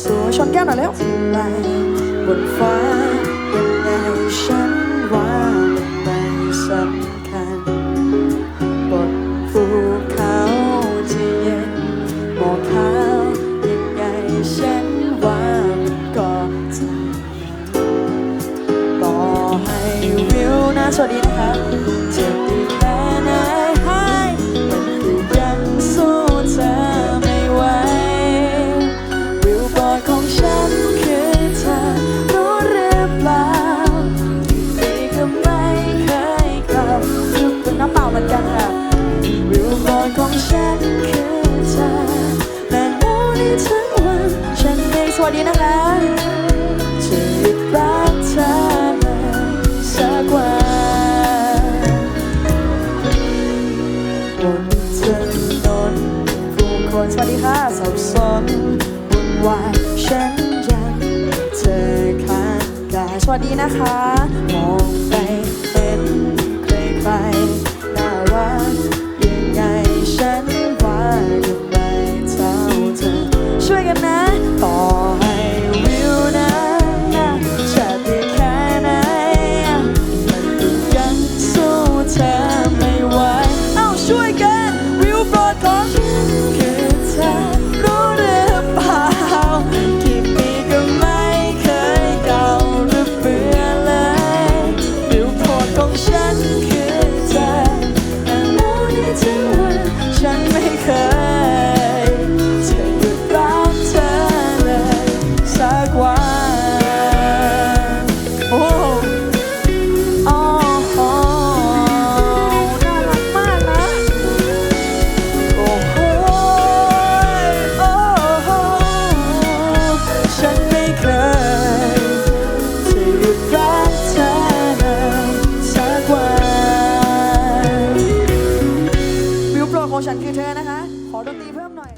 สวยชนแก้วหน่อยเร็วไปบนฟ้ายังไงฉันว่ามันไม่สำคัญบนภูเขาที่เย็นหมอกขาวยังไงฉันว่ามันก็จะต่อให้วิวนะสวัสดีนะคะจะดี วัสดีนะคะจะหยุดรักเธอสักวันบนถนนผู้คนสวัสดีค่ะสับสนวุ่นวายฉันยังเจอข้างกายสวัสดีนะคะ มองไปเห็นใครๆน่ารักยังไงฉันว่าก็ไม่เท่าเธอช่วยกันนะต่อ ฉันไม่เคย โมชันคือเธอนะคะ ขอดนตรีเพิ่มหน่อย